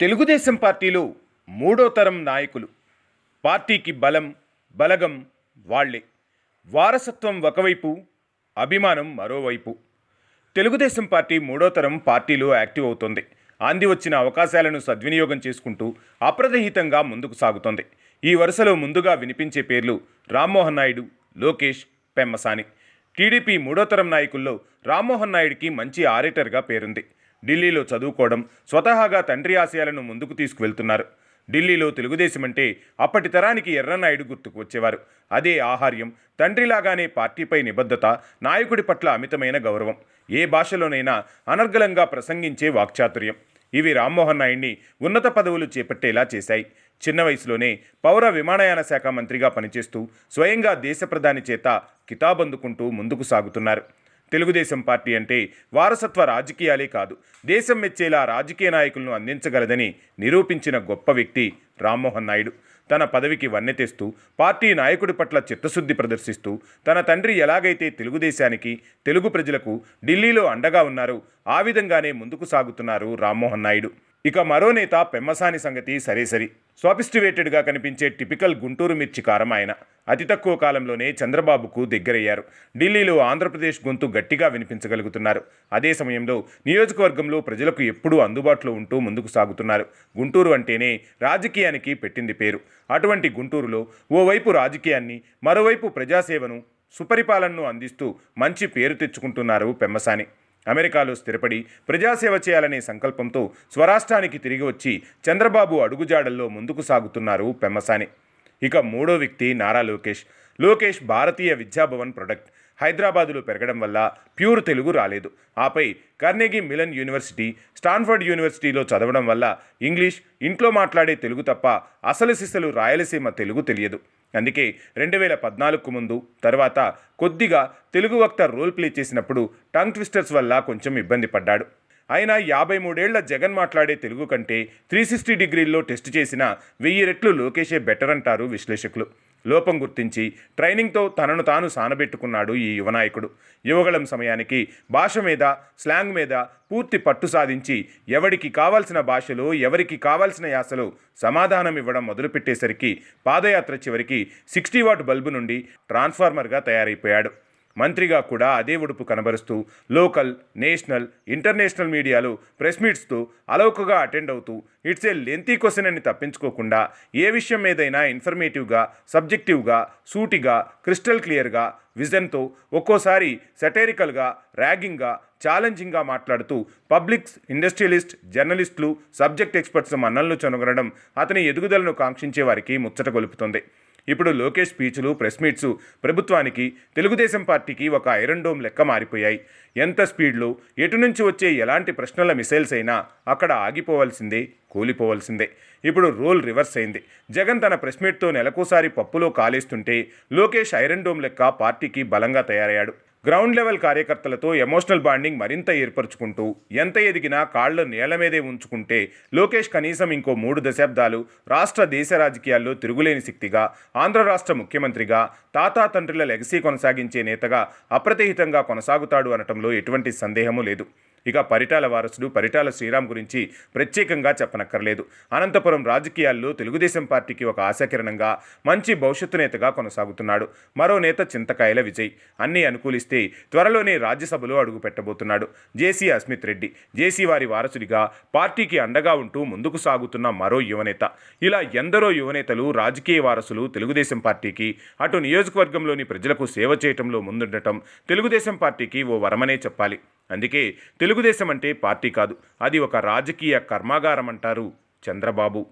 తెలుగుదేశం పార్టీలో మూడో తరం నాయకులు. పార్టీకి బలం బలగం వాళ్ళే. వారసత్వం ఒకవైపు అభిమానం మరోవైపు. తెలుగుదేశం పార్టీ మూడో తరం పార్టీలో యాక్టివ్ అవుతోంది. అంది వచ్చిన అవకాశాలను సద్వినియోగం చేసుకుంటూ అప్రదహితంగా ముందుకు సాగుతోంది. ఈ వరుసలో ముందుగా వినిపించే పేర్లు రామ్మోహన్ నాయుడు లోకేష్ పెమ్మసాని టీడీపీ మూడో తరం నాయకుల్లో రామ్మోహన్ నాయుడికి మంచి ఆరేటర్గా పేరుంది. ఢిల్లీలో చదువుకోవడం స్వతహాగా తండ్రి ఆశయాలను ముందుకు తీసుకువెళ్తున్నారు. ఢిల్లీలో తెలుగుదేశం అంటే అప్పటి తరానికి ఎర్రనాయుడు గుర్తుకు వచ్చేవారు. అదే ఆహార్యం తండ్రిలాగానే పార్టీపై నిబద్ధత నాయకుడి పట్ల అమితమైన గౌరవం. ఏ భాషలోనైనా అనర్గళంగా ప్రసంగించే వాక్చాతుర్యం. ఇవి రామ్మోహన్ నాయుడిని ఉన్నత పదవులు చేపట్టేలా చేశాయి. చిన్న వయసులోనే పౌర విమానయాన శాఖ మంత్రిగా పనిచేస్తూ స్వయంగా దేశ ప్రధాని చేత కితాబందుకుంటూ ముందుకు సాగుతున్నారు. తెలుగుదేశం పార్టీ అంటే వారసత్వ రాజకీయాలే కాదు. దేశం మెచ్చేలా రాజకీయ నాయకులను అందించగలదని నిరూపించిన గొప్ప వ్యక్తి రామ్మోహన్ నాయుడు. తన పదవికి వన్నె తెస్తూ పార్టీ నాయకుడి పట్ల చిత్తశుద్ధి ప్రదర్శిస్తూ తన తండ్రి ఎలాగైతే తెలుగుదేశానికి తెలుగు ప్రజలకు ఢిల్లీలో అండగా ఉన్నారో ఆ విధంగానే ముందుకు సాగుతున్నారు రామ్మోహన్ నాయుడు. ఇక మరో నేత పెమ్మసాని సంగతి సరేసరి సోఫిస్టివేటెడ్గా కనిపించే టిపికల్ గుంటూరు మిర్చి కారం ఆయన. అతి తక్కువ కాలంలోనే చంద్రబాబుకు దగ్గరయ్యారు. ఢిల్లీలో ఆంధ్రప్రదేశ్ గొంతు గట్టిగా వినిపించగలుగుతున్నారు. అదే సమయంలో నియోజకవర్గంలో ప్రజలకు ఎప్పుడూ అందుబాటులో ఉంటూ ముందుకు సాగుతున్నారు. గుంటూరు అంటేనే రాజకీయానికి పెట్టింది పేరు. అటువంటి గుంటూరులో ఓవైపు రాజకీయాన్ని మరోవైపు ప్రజాసేవను సుపరిపాలనను అందిస్తూ మంచి పేరు తెచ్చుకుంటున్నారు పెమ్మసాని. అమెరికాలో స్థిరపడి ప్రజాసేవ చేయాలనే సంకల్పంతో స్వరాష్ట్రానికి తిరిగి వచ్చి చంద్రబాబు అడుగుజాడల్లో ముందుకు సాగుతున్నారు పెమ్మసాని. ఇక మూడో వ్యక్తి నారా లోకేష్. లోకేష్ భారతీయ విద్యాభవన్ ప్రొడక్ట్. హైదరాబాదులో పెరగడం వల్ల ప్యూర్ తెలుగు రాలేదు. ఆపై కర్నేగి మిలన్ యూనివర్సిటీ స్టాన్ఫర్డ్ యూనివర్సిటీలో చదవడం వల్ల ఇంగ్లీష్ ఇంట్లో మాట్లాడే తెలుగు తప్ప అసలు సిసలు రాయలసీమ తెలుగు తెలియదు. అందుకే రెండు వేల పద్నాలుగుకు ముందు తర్వాత కొద్దిగా తెలుగు వక్త రోల్ ప్లే చేసినప్పుడు టంగ్ ట్విస్టర్స్ వల్ల కొంచెం ఇబ్బంది పడ్డాడు. ఆయన యాభై మూడేళ్ళ జగన్ మాట్లాడే తెలుగు కంటే త్రీ సిక్స్టీ డిగ్రీల్లో టెస్ట్ చేసిన వెయ్యి రెట్లు లోకేషే బెటర్ అంటారు విశ్లేషకులు. లోపం గుర్తించి ట్రైనింగ్తో తనను తాను సానబెట్టుకున్నాడు ఈ యువనాయకుడు యువగళం సమయానికి భాష మీద స్లాంగ్ మీద పూర్తి పట్టు సాధించి ఎవడికి కావాల్సిన భాషలో ఎవరికి కావాల్సిన యాసలు సమాధానం ఇవ్వడం మొదలుపెట్టేసరికి పాదయాత్ర చివరికి సిక్స్టీ వాట్ బల్బు నుండి ట్రాన్స్ఫార్మర్గా తయారైపోయాడు. మంత్రిగా కూడా అదే ఉడుపు కనబరుస్తూ లోకల్ నేషనల్ ఇంటర్నేషనల్ మీడియాలో ప్రెస్ మీట్స్తో అలౌకగా అటెండ్ అవుతూ ఇట్స్ ఏ లెంతీ క్వశ్చన్ అని తప్పించుకోకుండా ఏ విషయం మీదైనా ఇన్ఫర్మేటివ్గా సబ్జెక్టివ్గా సూటిగా క్రిస్టల్ క్లియర్గా విజన్తో ఒక్కోసారి సెటైరికల్గా ర్యాగింగ్గా ఛాలెంజింగ్గా మాట్లాడుతూ పబ్లిక్స్ ఇండస్ట్రియలిస్ట్ జర్నలిస్టులు సబ్జెక్ట్ ఎక్స్పర్ట్స్ మన్నలను చొనగడం అతని ఎదుగుదలను కాంక్షించే వారికి ముచ్చట గొలుపుతుంది. ఇప్పుడు లోకేష్ స్పీచ్లు ప్రెస్ మీట్స్ ప్రభుత్వానికి తెలుగుదేశం పార్టీకి ఒక ఐరన్ డోమ్ లెక్క మారిపోయాయి. ఎంత స్పీడ్లో ఎటు నుంచి వచ్చే ఎలాంటి ప్రశ్నల మిసైల్స్ అయినా అక్కడ ఆగిపోవాల్సిందే కూలిపోవాల్సిందే. ఇప్పుడు రోల్ రివర్స్ అయింది. జగన్ తన ప్రెస్ మీట్తో నెలకోసారి పప్పులో కాలేస్తుంటే లోకేష్ ఐరన్ డోమ్ లెక్క పార్టీకి బలంగా తయారయ్యాడు. గ్రౌండ్ లెవెల్ కార్యకర్తలతో ఎమోషనల్ బాండింగ్ మరింత ఏర్పరచుకుంటూ ఎంత ఎదిగినా కాళ్ళు నేల మీదే ఉంచుకుంటే లోకేష్ కనీసం ఇంకో మూడు దశాబ్దాలు రాష్ట్ర దేశ రాజకీయాల్లో తిరుగులేని శక్తిగా ఆంధ్ర రాష్ట్ర ముఖ్యమంత్రిగా తాతా తండ్రుల లెగసీ కొనసాగించే నేతగా అప్రతిహితంగా కొనసాగుతాడు అనటంలో ఎటువంటి సందేహమూ లేదు. ఇక పరిటాల వారసుడు పరిటాల శ్రీరామ్ గురించి ప్రత్యేకంగా చెప్పనక్కర్లేదు. అనంతపురం రాజకీయాల్లో తెలుగుదేశం పార్టీకి ఒక ఆశాకిరణంగా మంచి భవిష్యత్తు నేతగా కొనసాగుతున్నాడు. మరో నేత చింతకాయల విజయ్. అన్నీ అనుకూలిస్తే త్వరలోనే రాజ్యసభలో అడుగు పెట్టబోతున్నాడు. జేసీ అస్మిత్ రెడ్డి. జేసీ వారి వారసుడిగా పార్టీకి అండగా ఉంటూ ముందుకు సాగుతున్న మరో యువనేత. ఇలా ఎందరో యువనేతలు రాజకీయ వారసులు తెలుగుదేశం పార్టీకి అటు నియోజకవర్గంలోని ప్రజలకు సేవ చేయటంలో ముందుండటం తెలుగుదేశం పార్టీకి ఓ వరమనే చెప్పాలి. అందుకే తెలుగుదేశం అంటే పార్టీ కాదు. అది ఒక రాజకీయ కర్మాగారం అంటారు చంద్రబాబు.